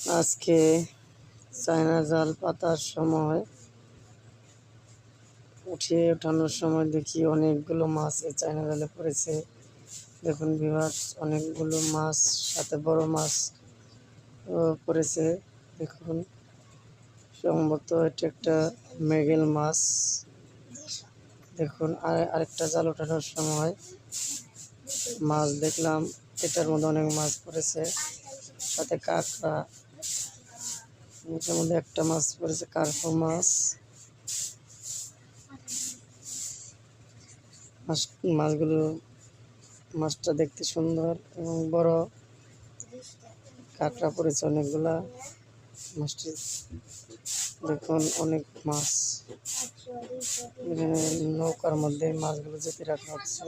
আজকে চায়না জাল পাতার সময়। উঠিয়ে ওঠানোর সময় দেখি অনেকগুলো মাছ এই চায়না জালে পড়েছে। দেখুন বিভাগ অনেকগুলো মাছ, সাথে বড় মাছ পড়েছে। দেখুন, সম্ভবত এটা একটা মেগেল মাছ। দেখুন, আর আরেকটা জাল ওঠানোর সময় মাছ দেখলাম, এটার মধ্যে অনেক মাছ পড়েছে। সাথে কাঁকড়া এটার মধ্যে একটা মাছ পড়েছে, কার্পো মাছ। মাছ, মাছগুলো, মাছটা দেখতে সুন্দর এবং বড়। কাঁকড়া পড়েছে অনেকগুলা। মাছটি দেখুন, অনেক মাছ। নৌকার মধ্যে মাছগুলো যেতে রাখা হচ্ছে।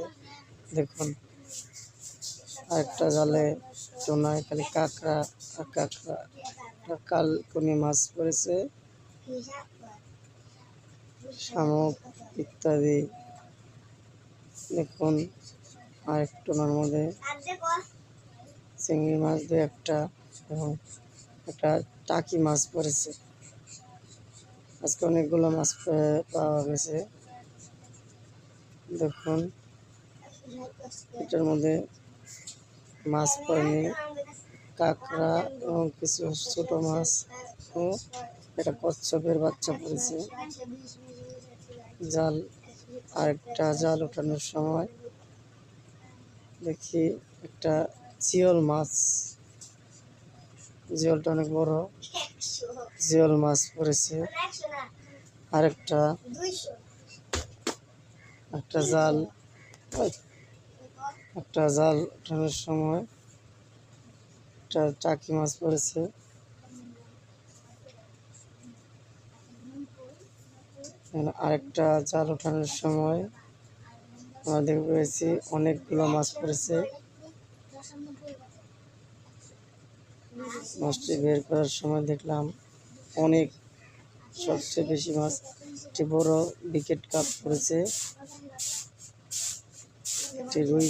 দেখুন। আরেকটা জালে টোনায় খালি কাঁকড়া কাঁকড়া কালকুনি মাছ পড়েছে। শামুক ইত্যাদি। দেখুন, আরেক টোনার মধ্যে চিংড়ি মাছ দু একটা এবং একটা টাকি মাছ পড়েছে। আজকে অনেকগুলো মাছ পাওয়া গেছে। দেখুন, এটার মধ্যে মাছ পড়েনি কাঁকড়া এবং কিছু ছোট মাছ ও একটা কচ্ছপের বাচ্চা পড়েছে। জাল, আরেকটা জাল ওঠানোর সময় দেখি একটা জিওল মাছ। জিওলটা অনেক বড়। জিওল মাছ পড়েছে। আরেকটা, একটা জাল। একটা জাল ওঠানোর সময় একটা টাকি মাছ পড়েছে। আরেকটা জাল ওঠানোর সময় আমরা দেখতে পেয়েছি অনেকগুলো মাছ পড়েছে। মাছটি বের করার সময় দেখলাম অনেক, সবচেয়ে বেশি মাছ একটি বড় বিকেট কাপ পড়েছে। একটি রুই